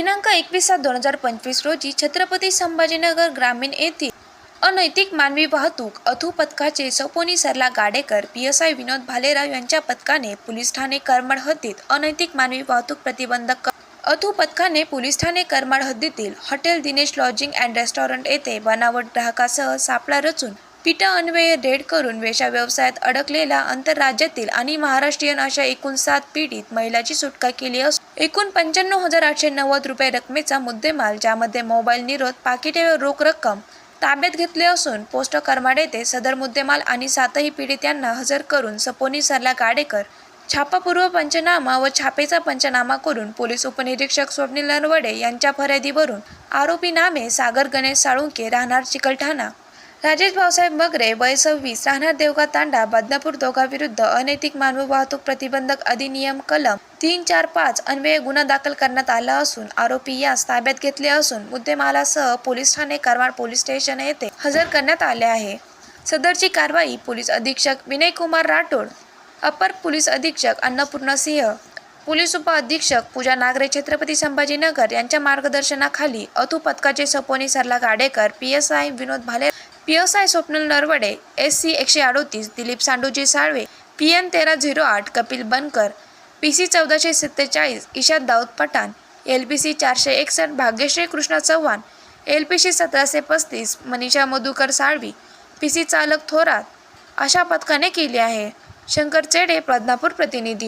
दिनांक एकवीस सात दोन हजार पंचवीस रोजी छत्रपती संभाजीनगर ग्रामीण येथील अनैतिक मानवी वाहतूक अथू पथकाचे सपोनी Sarla Gadekar P S I Vinod Bhalerao यांच्या पथकाने पोलीस ठाणे करमाड हद्दीत अनैतिक मानवी वाहतूक प्रतिबंधक अथू पथकाने पोलीस ठाणे करमाड हद्दीतील hotel Dinesh lodging and restaurant येथे बनावट ग्राहकासह सापळा रचून पीटा अन्वये रेड करून वेशा व्यवसायात अडकलेल्या आंतरराज्यातील आणि महाराष्ट्रीयन अशा एकूण सात पीडित महिलाची सुटका केली असून एकूण पंच्याण्णव हजार आठशे नव्वद रुपये रकमेचा मुद्देमाल ज्यामध्ये मोबाईल निरोध पाकिटे व रोख रक्कम ताब्यात घेतले असून पोस्ट करमाड येथे सदर मुद्देमाल आणि सातही पीडित यांना हजर करून सपोनी सरला गाडेकर छापापूर्व पंचनामा व छापेचा पंचनामा करून पोलीस उपनिरीक्षक स्वप्नील नरवडे यांच्या फर्यादीवरून आरोपी नामे सागर गणेश साळुंके राहणार चिकलठाणा राजेश भाऊसाहेब मगरे वय सव्वीस राहणार देवगा तांडा बदनापूर दोघांविरुद्ध अनैतिक मानव वाहतूक प्रतिबंधक अधिनियम कलम तीन चार पाच अन्वये गुन्हा दाखल करण्यात आला असून आरोपी यास ताब्यात घेतले असून मुद्देमालासह पोलीस ठाणे कारवार पोलीस स्टेशन येथे हजर करण्यात आले आहे. सदरची कारवाई पोलीस अधीक्षक विनयकुमार राठोड अपर पोलीस अधीक्षक अन्नपूर्णा सिंह पोलीस उपअधीक्षक पूजा नागरे छत्रपती संभाजीनगर यांच्या मार्गदर्शनाखाली अथू पथकाचे सपोनी Sarla Gadekar P S I Vinod Bhale P S I Swapnil Narwade S C एकशे अडोतीस दिलीप सांडूजी साळवे पी एन तेरा झिरो आठ कपिल बनकर पी सी चौदाशे सत्तेचाळीस Irshad Dawood Pathan L P C चारशे एकसष्ट Bhagyashree Krishna Chavan L P C सतराशे पस्तीस मनीषा मधुकर साळवी पी सी चालक थोरात अशा पथकाने केली आहे. शंकर चेडे प्रज्ञापूर प्रतिनिधी.